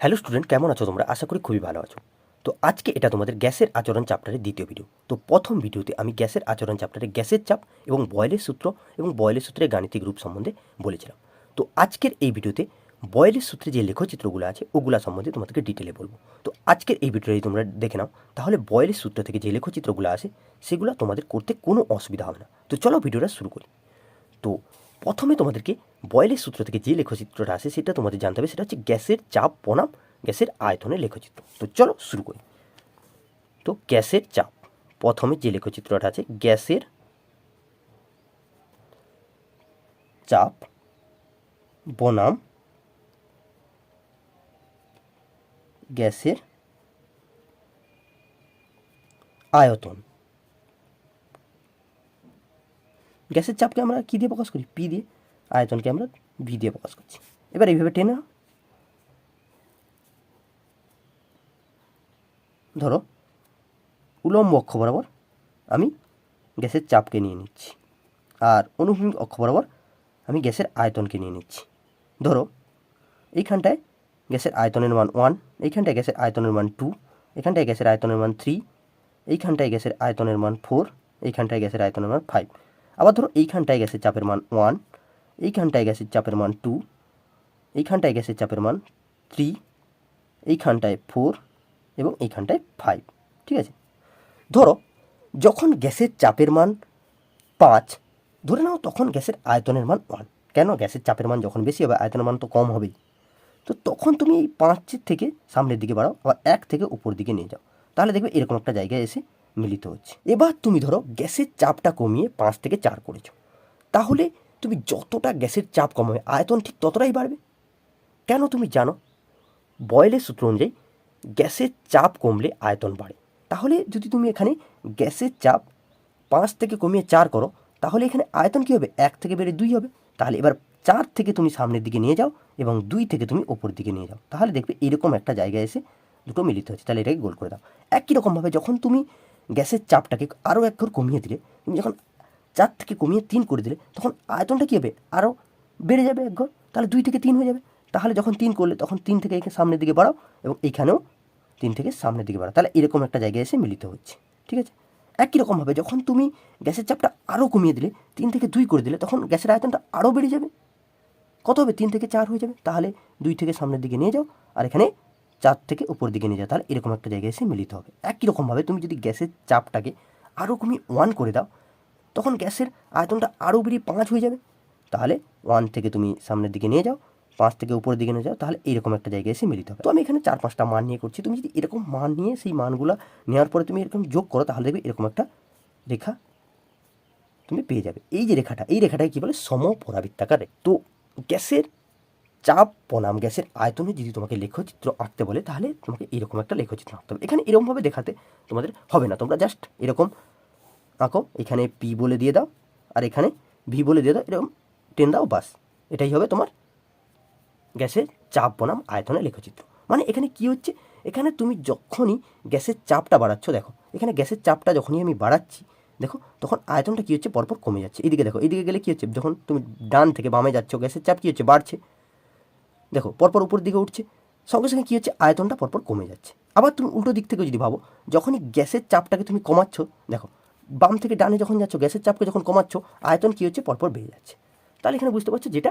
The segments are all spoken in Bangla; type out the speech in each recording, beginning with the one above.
হ্যালো স্টুডেন্ট, কেমন আছো তোমরা? আশা করি খুবই ভালো আছো। তো আজকে এটা তোমাদের গ্যাসের আচরণ চ্যাপ্টারের দ্বিতীয় ভিডিও তো প্রথম ভিডিওতে আমি গ্যাসের আচরণ চ্যাপ্টারে গ্যাসের চাপ এবং বয়েলের সূত্র এবং বয়েলের সূত্রের গাণিতিক রূপ সম্বন্ধে বলেছিলাম। তো আজকের এই ভিডিওতে বয়েলের সূত্রে যে লেখচিত্রগুলো আছে, ওগুলা সম্বন্ধে তোমাদেরকে ডিটেলে বলব। তো আজকের এই ভিডিওটি তোমরা দেখে নাও, তাহলে বয়েলের সূত্র থেকে যে লেখচিত্রগুলো আসে, সেগুলো তোমাদের করতে কোনো অসুবিধা হবে না। তো চলো ভিডিওটা শুরু করি। তো প্রথমে তোমাদেরকে বয়েলের সূত্র থেকে যে লেখচিত্রটা আসে সেটা তোমাদের জানতে হবে, সেটা হচ্ছে গ্যাসের চাপ বনাম গ্যাসের আয়তনের লেখচিত্র। তো চলো শুরু করি। তো গ্যাসের চাপ, প্রথমে যে লেখচিত্রটা আছে, গ্যাসের চাপ বনাম গ্যাসের আয়তন। গ্যাসের চাপকে আমরা কী দিয়ে প্রকাশ করি? পি দিয়ে। আয়তনকে আমরা ভি দিয়ে প্রকাশ করছি। এবার এইভাবে টেনে ধরো, উলম্ব অক্ষ বরাবর আমি গ্যাসের চাপকে নিয়ে নিচ্ছি আর অনুভূমিক অক্ষ বরাবর আমি গ্যাসের আয়তনকে নিয়ে নিচ্ছি। ধরো, এইখানটায় গ্যাসের আয়তনের মান ওয়ান এইখানটায় গ্যাসের আয়তনের মান টু এখানটায় গ্যাসের আয়তনের মান থ্রি এইখানটায় গ্যাসের আয়তনের মান ফোর এইখানটায় গ্যাসের আয়তনের মান ফাইভ আবার ধরো, এইখানটায় গ্যাসের চাপের মান ওয়ান এইখানটায় গ্যাসের চাপের মান টু এইখানটায় গ্যাসের চাপের মান থ্রি এইখানটায় ফোর এবং এইখানটায় ফাইভ ঠিক আছে? ধরো, যখন গ্যাসের চাপের মান পাঁচ, ধরে নাও তখন গ্যাসের আয়তনের মান ওয়ান কেন? গ্যাসের চাপের মান যখন বেশি হবে, আয়তনের মান তো কম হবেই। তো তখন তুমি এই পাঁচের থেকে সামনের দিকে বাড়াও বা এক থেকে উপর দিকে নিয়ে যাও। তাহলে দেখবে এরকম একটা জায়গায় এসে মিলিত হচ্ছে। এবার তুমি ধরো, গ্যাসের চাপটা কমিয়ে পাঁচ থেকে চার করেছ। তাহলে তুমি যতটা গ্যাসের চাপ কমাবে, আয়তন ঠিক ততটাই বাড়বে। কেন তুমি জানো? বয়েলের সূত্র অনুযায়ী গ্যাসের চাপ কমলে আয়তন বাড়ে। তাহলে যদি তুমি এখানে গ্যাসের চাপ পাঁচ থেকে কমিয়ে চার করো, তাহলে এখানে আয়তন কী হবে? এক থেকে বেড়ে দুই হবে। তাহলে এবার চার থেকে তুমি সামনের দিকে নিয়ে যাও এবং দুই থেকে তুমি ওপর দিকে নিয়ে যাও। তাহলে দেখবে এরকম একটা জায়গায় এসে দুটো মিলিত হচ্ছে তাহলে এটাকে গোল করে দাও। একই রকমভাবে যখন তুমি গ্যাসের চাপটাকে আরও এক ঘর কমিয়ে দিলে, তুমি যখন চার থেকে কমিয়ে তিন করে দিলে তখন আয়তনটা কী হবে? আরও বেড়ে যাবে এক ঘর। তাহলে দুই থেকে তিন হয়ে যাবে। তাহলে যখন তিন করলে তখন তিন থেকে এখানে সামনের দিকে বাড়াও এবং এইখানেও তিন থেকে সামনের দিকে বাড়াও। তাহলে এরকম একটা জায়গায় এসে মিলিত হচ্ছে। ঠিক আছে? একই রকমভাবে যখন তুমি গ্যাসের চাপটা আরও কমিয়ে দিলে, তিন থেকে দুই করে দিলে, তখন গ্যাসের আয়তনটা আরও বেড়ে যাবে। কত হবে? তিন থেকে চার হয়ে যাবে। তাহলে দুই থেকে সামনের দিকে নিয়ে যাও আর এখানে চার থেকে উপর দিকে নিয়ে যাও। তাহলে এরকম একটা জায়গায় এসে মিলিত হবে। একই রকমভাবে তুমি যদি গ্যাসের চাপটাকে আরও কমিয়ে ওয়ান করে দাও তখন গ্যাসের আয়তনটা আরও বেরিয়ে পাঁচ হয়ে যাবে। তাহলে ওয়ান থেকে তুমি সামনের দিকে নিয়ে যাও, পাঁচ থেকে উপরের দিকে নিয়ে যাও, তাহলে এরকম একটা জায়গায় এসে মিলিত হবে। তো আমি এখানে চার পাঁচটা মান নিয়ে করছি। তুমি যদি এরকম মান নিয়ে সেই মানগুলো নেওয়ার পরে তুমি এরকম যোগ করো, তাহলে দেখবে এরকম একটা রেখা তুমি পেয়ে যাবে। এই যে রেখাটা, এই রেখাটাকে কী বলে? সমপরাবৃত্তাকার তো গ্যাসের চাপ বনাম গ্যাসের আয়তনে যদি তোমাকে লেখচিত্র আঁকতে বলে, তাহলে তোমাকে এরকম একটা লেখচিত্র আঁকতে হবে। এখানে এরকমভাবে দেখাতে তোমাদের হবে না। তোমরা জাস্ট এরকম আঁকো এখানে পি বলে দিয়ে দাও, আর এখানে ভি বলে দিয়ে দাও, এরকম টেন দাও, বাস। এটাই হবে তোমার গ্যাসের চাপ বনাম আয়তনের লেখচিত্র। মানে এখানে কি হচ্ছে? এখানে তুমি যখনই গ্যাসের চাপটা বাড়াচ্ছ, দেখো, এখানে গ্যাসের চাপটা যখনই আমি বাড়াচ্ছি, দেখো, তখন আয়তনটা কী হচ্ছে? পরপর কমে যাচ্ছে। এদিকে দেখো, এদিকে গেলে কী হচ্ছে? যখন তুমি ডান থেকে বামে যাচ্ছ, গ্যাসের চাপ কী হচ্ছে? বাড়ছে। দেখো, পরপর উপর দিকে উঠছে, সঙ্গে সঙ্গে কী হচ্ছে? আয়তনটা পরপর কমে যাচ্ছে। আবার তুমি উল্টো দিক থেকে যদি ভাবো, যখনই গ্যাসের চাপটাকে তুমি কমাচ্ছ, দেখো বাম থেকে ডানে যখন যাচ্ছ, গ্যাসের চাপকে যখন কমাচ্ছ, আয়তন কী হচ্ছে? পরপর বেড়ে যাচ্ছে। তাহলে এখানে বুঝতে পারছ যেটা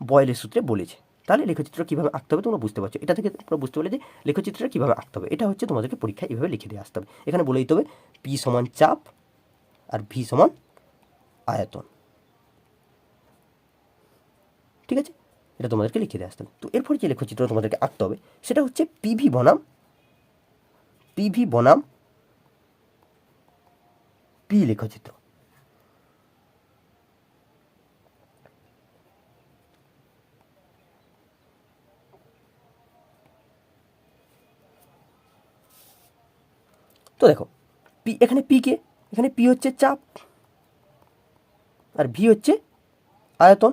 বয়েলের সূত্রে বলেছে। তাহলে লেখচিত্র কীভাবে আঁকতে হবে তোমরা বুঝতে পারছ। এটা থেকে তোমরা বুঝতে পারলে যে লেখচিত্রটা কীভাবে আঁকতে হবে। এটা হচ্ছে তোমাদেরকে পরীক্ষায় এভাবে লিখে দিয়ে আসতে হবে। এখানে বলে দিতে হবে, পি সমান চাপ আর ভি সমান আয়তন। ঠিক আছে? এটা তোমাদেরকে লিখে দিয়ে আসতে হবে। তো এরপর যে লেখচিত্র তোমাদেরকে আঁকতে হবে, সেটা হচ্ছে পিভি বনাম পিভি বনাম পি লেখচিত্র তো দেখো পি এখানে পি কে, এখানে পি হচ্ছে চাপ, আর ভি হচ্ছে আয়তন।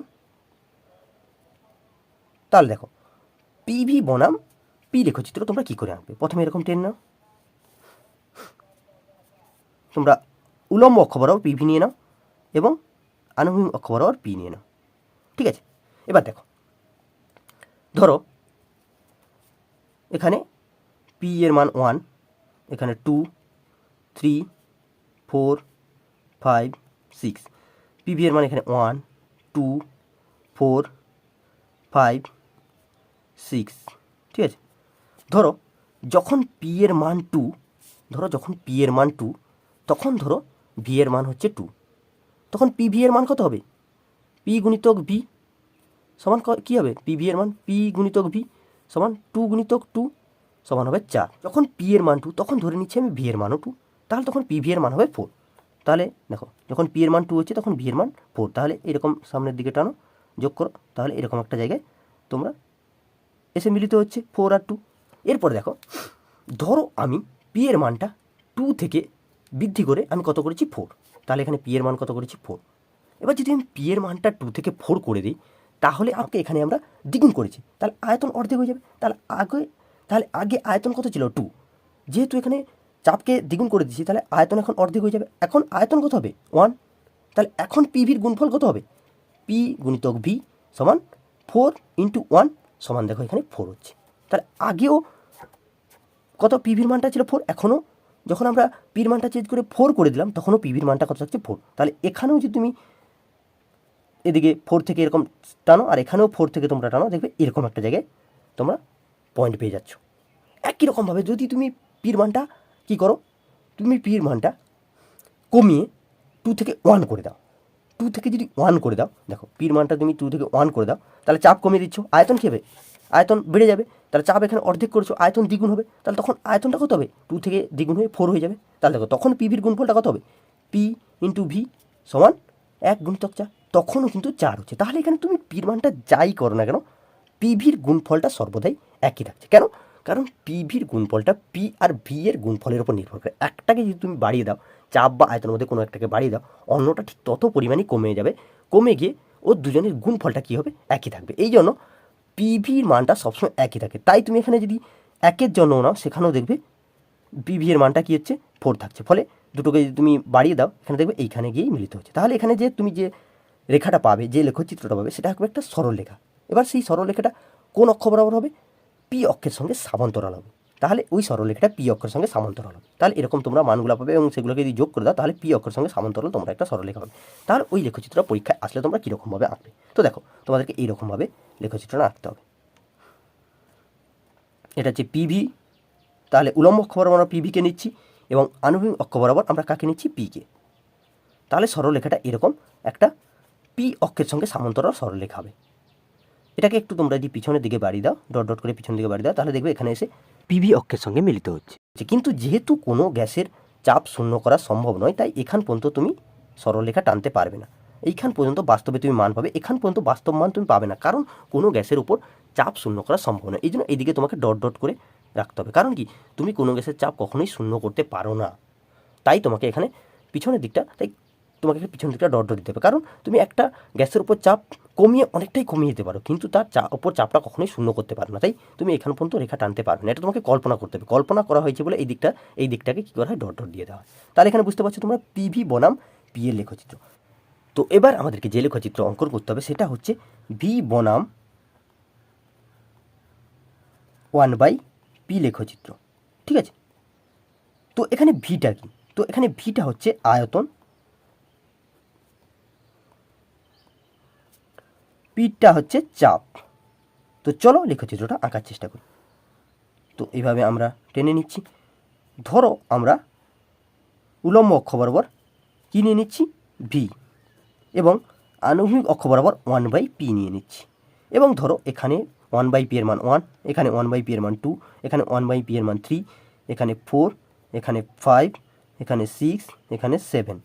তাহলে দেখো পিভি বনাম পি লেখচিত্র তোমরা কী করে আঁকবে? প্রথমে এরকম টেন নাও। তোমরা উলম্ব অক্ষ বরাবর পিভি নিয়ে নাও এবং আনুভূমিক অক্ষ পি নিয়ে নাও। ঠিক আছে? এবার দেখো। ধরো, এখানে পি এর মান ওয়ান এখানে two three four five six PV এর মান এখানে one two four five six ঠিক আছে? ধরো, যখন পি এর মান টু ধরো যখন পি এর মান টু তখন ধরো ভি এর মান হচ্ছে টু তখন পি ভি এর মান কত হবে? পি গুণিতক ভি সমান ক- হবে? পি ভি এর মান পি গুণিতক ভি সমান টু গুণিতক টু সমান হবে চার। যখন পি এর মান টু তখন ধরে নিচ্ছি আমি ভি এর মানও টু তাহলে তখন পি ভি এর মান হবে ফোর তাহলে দেখো, যখন পি এর মান টু হচ্ছে, তখন ভি এর মান ফোর তাহলে এরকম সামনের দিকে টানো, যোগ করো। তাহলে এরকম একটা জায়গায় তোমরা এসে মিলিত হচ্ছে ফোর আর টু এরপরে দেখো, ধরো আমি পি এর মানটা টু থেকে বৃদ্ধি করে আমি কত করেছি? ফোর তাহলে এখানে পি এর মান কত করেছি? ফোর এবার যদি আমি পি এর মানটা টু থেকে ফোর করে দিই, তাহলে আমাকে এখানে আমরা দ্বিগুণ করেছি। তাহলে আয়তন অর্ধেক হয়ে যাবে। তাহলে আগে তাহলে আগে আয়তন কত ছিল? টু যেহেতু এখানে চাপকে দ্বিগুণ করে দিচ্ছি তাহলে আয়তন এখন অর্ধেক হয়ে যাবে। এখন আয়তন কত হবে? ওয়ান তাহলে এখন পিভির গুণফল কত হবে? পি গুণিতক ভি সমান ফোর ইন্টু ওয়ান সমান দেখো এখানে ফোর হচ্ছে। তাহলে আগেও কত পিভির মানটা ছিল? ফোর এখনও যখন আমরা পির মানটা চেঞ্জ করে ফোর করে দিলাম, তখনও পিভির মানটা কত থাকছে ফোর তাহলে এখানেও যদি তুমি এদিকে ফোর থেকে এরকম টানো, আর এখানেও ফোর থেকে তোমরা টানো, দেখবে এরকম একটা জায়গায় তোমরা পয়েন্ট পেয়ে যাচ্ছ। একই রকমভাবে যদি তুমি পির মানটা কী করো, তুমি পির মানটা কমিয়ে টু থেকে ওয়ান করে দাও। টু থেকে যদি ওয়ান করে দাও, দেখো পির মানটা তুমি টু থেকে ওয়ান করে দাও, তাহলে চাপ কমিয়ে দিচ্ছ। আয়তন হবে? আয়তন বেড়ে যাবে। তাহলে চাপ এখানে অর্ধেক করেছ, আয়তন দ্বিগুণ হবে। তাহলে তখন আয়তনটা কত হবে? টু থেকে দ্বিগুণ হয়ে ফোর হয়ে যাবে। তাহলে দেখো, তখন পিভির গুণফলটা কত হবে? পি ইন্টু ভি সমান এক গুণিতক চার। তখনও কিন্তু চার হচ্ছে। তাহলে এখানে তুমি পির মানটা যাই করো না কেন পিভির গুণফলটা সর্বদাই একই থাকছে। কেন? কারণ পিভির গুণফলটা পি আর ভি এর গুণফলের উপর নির্ভর করে। একটাকে যদি তুমি বাড়িয়ে দাও, চাপ বা আয়তনের মধ্যে কোনো একটাকে বাড়িয়ে দাও, অন্যটা ঠিক তত পরিমাণে কমে যাবে। কমে গিয়ে ও দুজনের গুণফলটা কী হবে? একই থাকবে। এই জন্য পিভির মানটা সবসময় একই থাকে। তাই তুমি এখানে যদি একের জন্য নাও, সেখানেও দেখবে পিভি এর মানটা কী হচ্ছে? ফোর থাকছে। ফলে দুটোকে যদি তুমি বাড়িয়ে দাও, এখানে দেখবে এইখানে গিয়েই মিলিত হচ্ছে। তাহলে এখানে যে তুমি যে রেখাটা পাবে, যে লেখচিত্রটা পাবে, সেটা হবে একটা সরল রেখা এবার সেই সরল রেখাটা কোন অক্ষ বরাবর হবে? পি অক্ষের সঙ্গে সামান্তরাল হবে। তাহলে ওই সরলরেখাটা পি অক্ষের সঙ্গে সামান্তরাল হবে। তাহলে এরকম তোমরা মানগুলো পাবে এবং সেগুলোকে যদি যোগ করে দাও, তাহলে পি অক্ষের সঙ্গে সামান্তরাল তোমরা একটা সরলরেখা হবে তাহলে ওই লেখচিত্রটা পরীক্ষায় আসলে তোমরা কীরকমভাবে আঁকবে? তো দেখো, তোমাদেরকে এইরকমভাবে লেখচিত্রটা আঁকতে হবে। এটা হচ্ছে পিভি তাহলে উলম্ব অক্ষ বরাবর আমরা পিভিকে নিচ্ছি এবং আনুভূমিক অক্ষ বরাবর আমরা কাকে নিচ্ছি? পিকে তাহলে সরলরেখাটা এরকম, একটা পি অক্ষের সঙ্গে সামান্তরাল সরলরেখা হবে। এটাকে একটু তোমরা যদি পিছনের দিকে বাড়িয়ে দাও, ডট ডট করে পিছনের দিকে বাড়িয়ে দাও, তাহলে দেখবে এখানে এসে পিভি অক্ষের সঙ্গে মিলিত হচ্ছে। কিন্তু যেহেতু কোনো গ্যাসের চাপ শূন্য করা সম্ভব নয়, তাই এখান পর্যন্ত তুমি সরলরেখা টানতে পারবে না। এইখান পর্যন্ত বাস্তবে তুমি মান পাবে, এখান পর্যন্ত বাস্তব মান তুমি পাবে না, কারণ কোনো গ্যাসের উপর চাপ শূন্য করা সম্ভব নয়। এই জন্য এইদিকে তোমাকে ডট ডট করে রাখতে হবে, কারণ কি? তুমি কোনো গ্যাসের চাপ কখনোই শূন্য করতে পারো না। তাই তোমাকে এখানে পিছনের দিকটা, তাই তোমাকে পিছনের দিকটা ডট ডট দিতে হবে। কারণ তুমি একটা গ্যাসের উপর চাপ কমিয়ে অনেকটাই কমিয়ে দিতে পারো, কিন্তু তার চা ওপর চাপটা কখনোই শূন্য করতে পারো না। তাই তুমি এখান পর্যন্ত রেখা টানতে পারবে না। এটা তোমাকে কল্পনা করতে হবে। কল্পনা করা হয়েছে বলে এই দিকটা, এই দিকটাকে কী করা হয়? ডট ডট দিয়ে দেওয়া হয়। তাহলে এখানে বুঝতে পারছ তোমরা পিভি বনাম পি এর লেখচিত্র। তো এবার আমাদেরকে যে লেখচিত্র অঙ্কন করতে হবে সেটা হচ্ছে ভি বনাম ওয়ান বাই পি লেখচিত্র। ঠিক আছে? তো এখানে ভিটা কি? তো এখানে ভিটা হচ্ছে আয়তন পিটা হচ্ছে চাপ। তো চলো লেখচিত্রটা আঁকার চেষ্টা করি। তো এইভাবে আমরা টেনে নিচ্ছি। ধরো আমরা উলম্ব অক্ষ বরাবর কী নিয়ে নিচ্ছি? ভি এবং আনুভূমিক অক্ষ বরাবর ওয়ান বাই পি নিয়ে নিচ্ছি। এবং ধরো এখানে ওয়ান বাই পি এর মান ওয়ান এখানে ওয়ান বাই পি এর মান টু এখানে ওয়ান বাই পি এর মান থ্রি এখানে ফোর এখানে ফাইভ এখানে সিক্স এখানে সেভেন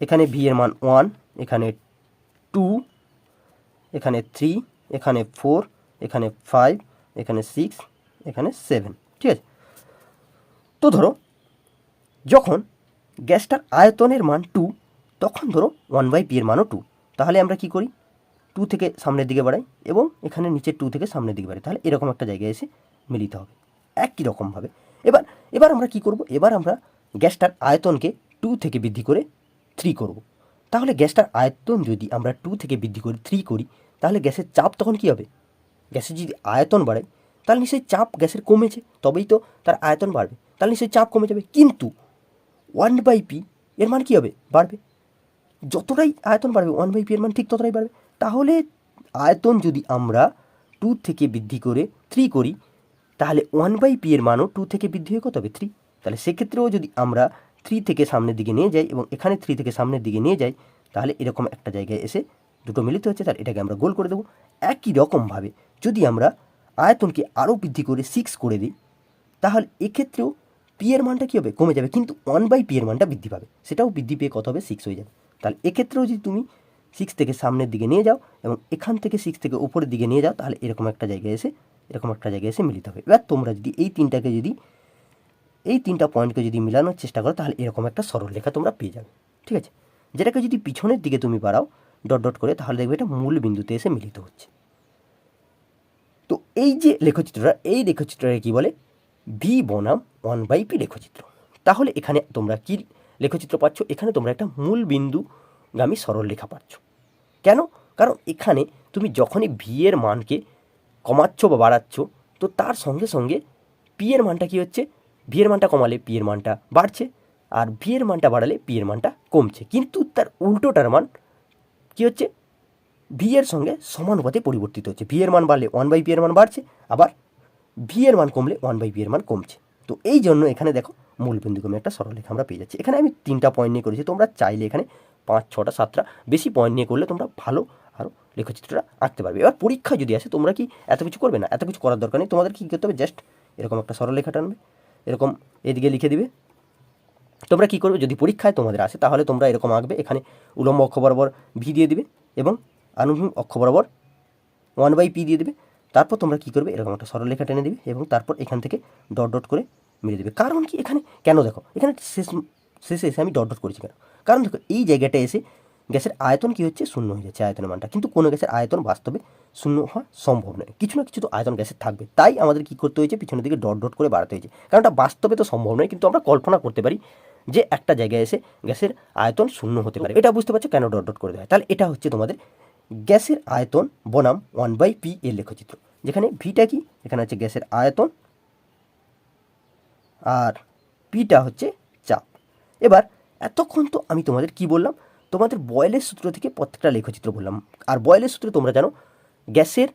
এখানে ভি এর মান ওয়ান এখানে টু এখানে থ্রি এখানে ফোর এখানে ফাইভ এখানে সিক্স এখানে সেভেন ঠিক আছে? তো ধরো, যখন গ্যাসটার আয়তনের মান টু তখন ধরো ওয়ান বাই পি এর মানও টু তাহলে আমরা কি করি? টু থেকে সামনের দিকে বাড়াই এবং এখানে নিচে টু থেকে সামনের দিকে বাড়াই। তাহলে এরকম একটা জায়গায় এসে মিলিত হবে। একই রকমভাবে এবার এবার আমরা কি করব? এবার আমরা গ্যাসটার আয়তনকে টু থেকে বৃদ্ধি করে থ্রি করব। তাহলে গ্যাসটার আয়তন যদি আমরা টু থেকে বৃদ্ধি করি থ্রি করি, তাহলে গ্যাসের চাপ তখন কি হবে? গ্যাসের যদি আয়তন বাড়ে, তাহলে নিশ্চয়ই চাপ গ্যাসের কমেছে, তবেই তো তার আয়তন বাড়বে। তাহলে নিশ্চয়ই চাপ কমে যাবে। কিন্তু ওয়ান বাই পি এর মান কী হবে? বাড়বে। যতটাই আয়তন বাড়বে ওয়ান বাই পি এর মান ঠিক ততটাই বাড়বে। তাহলে আয়তন যদি আমরা টু থেকে বৃদ্ধি করে থ্রি করি, তাহলে ওয়ান বাই পি এর মানও টু থেকে বৃদ্ধি হয়ে কত হবে? থ্রি তাহলে সেক্ষেত্রেও যদি আমরা থ্রি থেকে সামনের দিকে নিয়ে যাই এবং এখানে থ্রি থেকে সামনের দিকে নিয়ে যাই তাহলে এরকম একটা জায়গায় এসে দুটো মিলিত হচ্ছে, তাহলে এটাকে আমরা গোল করে দেবো। একই রকমভাবে যদি আমরা আয়তনকে আরও বৃদ্ধি করে সিক্স করে দিই, তাহলে এক্ষেত্রেও পি এর মানটা কী হবে? কমে যাবে, কিন্তু ওয়ান বাই পি এর মানটা বৃদ্ধি পাবে। সেটাও বৃদ্ধি পেয়ে কত হবে? সিক্স হয়ে যাবে। তাহলে এক্ষেত্রেও যদি তুমি সিক্স থেকে সামনের দিকে নিয়ে যাও এবং এখান থেকে সিক্স থেকে উপরের দিকে নিয়ে যাও, তাহলে এরকম একটা জায়গায় এসে, এরকম একটা জায়গায় এসে মিলিত হবে। এবার তোমরা যদি এই তিনটাকে যদি এই তিনটা পয়েন্টকে যদি মিলানোর চেষ্টা করো, তাহলে এরকম একটা সরল রেখা তোমরা পেয়ে যাবে। ঠিক আছে? যেটাকে যদি পিছনের দিকে তুমি বাড়াও ডট ডট করে, তাহলে দেখবে এটা মূল বিন্দুতে এসে মিলিত হচ্ছে। তো এই যে লেখচিত্রটা, এই লেখচিত্রটাকে কী বলে? ভি বনাম ওয়ান বাই পি লেখচিত্র। তাহলে এখানে তোমরা কি লেখচিত্র পাচ্ছ? এখানে তোমরা একটা মূল বিন্দুগামী সরল রেখা পাচ্ছ। কেন? কারণ এখানে তুমি যখনই ভি এর মানকে কমাচ্ছ বা বাড়াচ্ছ, তো তার সঙ্গে সঙ্গে পি এর মানটা কী হচ্ছে? ভি এর মানটা কমালে এর মানটা বাড়ছে, আর এর মানটা বাড়ালে এর মানটা কমছে। কিন্তু তার উল্টোটার মান কী হচ্ছে? এর সঙ্গে সমানুপাতে পরিবর্তিত হচ্ছে। এর মান বাড়লে ওয়ান বাই পি এর মান বাড়ছে, আবার এর মান কমলে ওয়ান বাই পি এর মান কমছে। তো এই জন্য এখানে দেখো মূল বিন্দুগমে একটা সরলরেখা আমরা পেয়ে যাচ্ছি। এখানে আমি তিনটা পয়েন্ট নিয়ে করেছি, তোমরা চাইলে এখানে পাঁচ, ছটা, সাতটা বেশি পয়েন্ট নিয়ে করলে তোমরা ভালো আরও লেখচিত্রটা আঁকতে পারবে। এবার পরীক্ষা যদি আসে, তোমরা কি এত কিছু করবে না? এত কিছু করার দরকার নেই। তোমাদের কী করতে হবে? জাস্ট এরকম একটা সরলরেখা টানবে। এরকম এদিকে লিখে দিবে। তোমরা কী করবে? যদি পরীক্ষায় তোমাদের আসে, তাহলে তোমরা এরকম আঁকবে। এখানে উলম্ব অক্ষ বরাবর ভি দিয়ে দিবে এবং আনুভূমিক অক্ষ বরাবর ওয়ান বাই পি দিয়ে দেবে। তারপর তোমরা কী করবে? এরকম একটা সরলরেখা টেনে দিবে এবং তারপর এখান থেকে ডট ডট করে মিলে দেবে। কারণ কি? এখানে কেন দেখো, এখানে শেষ, শেষে এসে আমি ডট ডট করেছি কেন? কারণ দেখো, এই জায়গাটা এসে গ্যাসের আয়তন কী হচ্ছে? শূন্য হয়ে যাচ্ছে আয়তনের মানটা। কিন্তু কোনো গ্যাসের আয়তন বাস্তবে শূন্য হওয়া সম্ভব নয়। কিছু না কিছু তো আয়তন গ্যাসের থাকবে। তাই আমাদের কী করতে হয়েছে? পিছনের দিকে ডট ডট করে বাড়াতে হয়েছে। কারণ এটা বাস্তবে তো সম্ভব নয়, কিন্তু আমরা কল্পনা করতে পারি যে একটা জায়গায় এসে গ্যাসের আয়তন শূন্য হতে পারে। এটা বুঝতে পারছ কেন ডট ডট করে দেয় তাহলে এটা হচ্ছে তোমাদের গ্যাসের আয়তন বনাম ওয়ান বাই পি এর লেখচিত্র। যেখানে ভিটা কি? এখানে হচ্ছে গ্যাসের আয়তন আর পিটা হচ্ছে চাপ। এবার এতক্ষণ তো আমি তোমাদের কি বললাম? তোমাদের বয়েলের সূত্র থেকে প্রত্যেকটা লেখচিত্র বললাম। আর বয়েলের সূত্রে তোমরা জানো গ্যাসের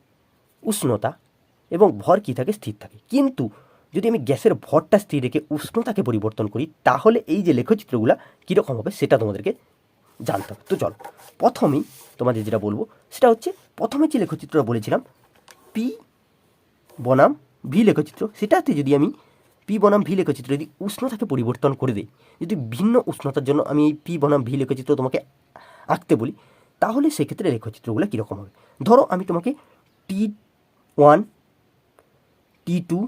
উষ্ণতা এবং ভর কী থাকে, স্থির থাকে। কিন্তু যদি আমি গ্যাসের ভরটা স্থির রেখে উষ্ণতাকে পরিবর্তন করি, তাহলে এই যে লেখচিত্রগুলো কীরকম হবে সেটা তোমাদেরকে জানতে হবে। তো চলো, প্রথমেই তোমাদের যেটা বলব, সেটা হচ্ছে প্রথমে যে লেখচিত্রটা বলেছিলাম, পি বনাম ভি লেখচিত্র, সেটাতে যদি আমি পি বনাম ভি লেখচিত্র যদি উষ্ণতাকে পরিবর্তন করে দিই, যদি ভিন্ন উষ্ণতার জন্য আমি এই পি বনাম ভি লেখচিত্র তোমাকে আঁকতে বলি তাহলে সেক্ষেত্রে লেখচিত্রগুলো কীরকম হবে? ধরো আমি তোমাকে T one T two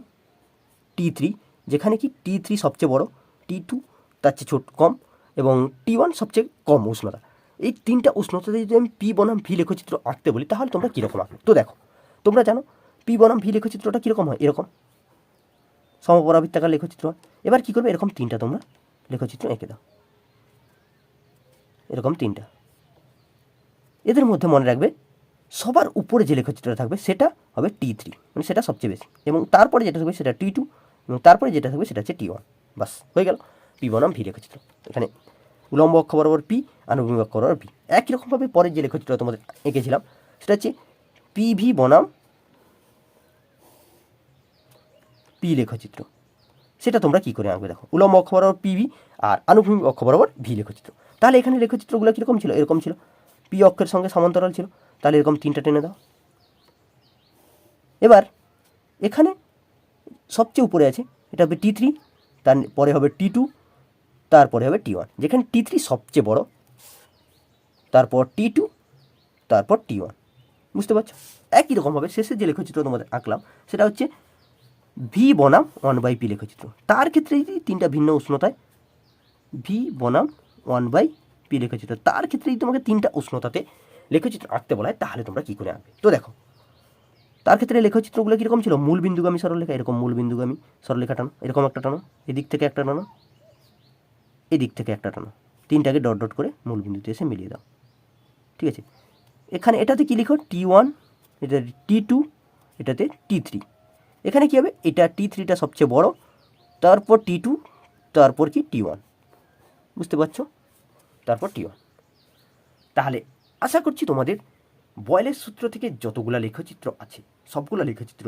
T three যেখানে কি টি থ্রি সবচেয়ে বড় টি টু তার চেয়ে ছোট, কম, এবং টি ওয়ান সবচেয়ে কম উষ্ণতা। এই তিনটা উষ্ণতাতে যদি আমি পি বনাম ভি লেখচিত্র আঁকতে বলি, তাহলে তোমরা কীরকম আঁকবে? তো দেখো, তোমরা জানো পি বনাম ভি লেখচিত্রটা কীরকম হয়? এরকম। সমপরাবৃত্তাকার লেখচিত্র হয়। এবার কী করবে? এরকম তিনটা তোমরা লেখচিত্র এঁকে দাও। এরকম তিনটা। এদের মধ্যে মনে রাখবে সবার উপরে যে লেখচিত্রটা থাকবে সেটা হবে টি থ্রি মানে সেটা সবচেয়ে বেশি। এবং তারপরে যেটা থাকবে সেটা টি টু এবং তারপরে যেটা থাকবে সেটা হচ্ছে টি ওয়ান বাস, হয়ে গেল। পি বনাম ভি লেখচিত্র। এখানে উলম্ব অক্ষ বরাবর পি আনুভূমিক অক্ষ বরাবর পি একই রকমভাবে পরের যে লেখচিত্র তোমাদের এঁকেছিলাম, সেটা হচ্ছে পি ভি বনাম পি লেখচিত্র। সেটা তোমরা কী করে আঁকবে দেখো। উলম্ব অক্ষ বরাবর পিভি আর আনুভূমিক অক্ষ বরাবর ভি লেখচিত্র। তাহলে এখানে লেখচিত্রগুলো কীরকম ছিল? এরকম ছিল। পি অক্ষের সঙ্গে সমান্তরাল ছিল। তাহলে এরকম তিনটা টেনে দাও। এবার এখানে সবচেয়ে উপরে আছে, এটা হবে টি থ্রি তার পরে হবে টি টু তারপরে হবে টি ওয়ান যেখানে টি থ্রি সবচেয়ে বড়, তারপর টি টু তারপর টি ওয়ান বুঝতে পারছ? একই রকমভাবে শেষের যে লেখচিত্র তোমাদের আঁকলাম, সেটা হচ্ছে ভি বনাম ওয়ান বাই পি লেখচিত্র। তার ক্ষেত্রে যদি তিনটা ভিন্ন উষ্ণতায় ভি বনাম ওয়ান বাই পি লেখচিত্র, তার ক্ষেত্রে যদি তোমাকে তিনটা উষ্ণতাতে লেখচিত্র আঁকতে বলা হয়, তাহলে তোমরা কী করে আঁকবে? তো দেখো, তার ক্ষেত্রে লেখচিত্রগুলো কীরকম ছিল? মূল বিন্দুগামী সরলরেখা, এরকম মূল বিন্দুগামী সরলরেখা টানো, এরকম একটা টানো, এদিক থেকে একটা টানো, এদিক থেকে একটা টানো, তিনটাকে ডট ডট করে মূল বিন্দুতে এসে মিলিয়ে দাও। ঠিক আছে? এখানে এটাতে কী লিখো? টি ওয়ান এটা টি টু, এটাতে টি থ্রি। এখানে কী হবে? এটা টি থ্রিটা সবচেয়ে বড়, তারপর টি টু, তারপর কি? T one. বুঝতে পারছ? তারপর টি ওয়ান তাহলে আশা করছি তোমাদের বয়েলের সূত্র থেকে যতগুলা লেখচিত্র আছে, সবগুলো লেখচিত্র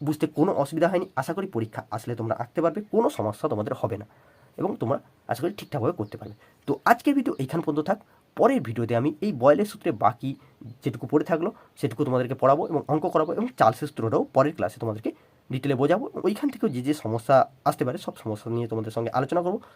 বুঝতে কোনো অসুবিধা হয়নি। আশা করি পরীক্ষা আসলে তোমরা আঁকতে পারবে, কোনো সমস্যা তোমাদের হবে না এবং তোমরা আশা করি ঠিকঠাকভাবে করতে পারবে। তো আজকের ভিডিও এইখান পর্যন্ত থাক। পরের ভিডিওতে আমি এই বয়েলের সূত্রে বাকি যেটুকু পড়ে থাকল সেটুকু তোমাদেরকে পড়াবো এবং অঙ্ক করাবো এবং চার্লসের সূত্রটাও পরের ক্লাসে তোমাদেরকে ডিটেলে বোঝাবো। ওইখান থেকেও যে যে সমস্যা আসতে পারে, সব সমস্যা নিয়ে তোমাদের সঙ্গে আলোচনা করব।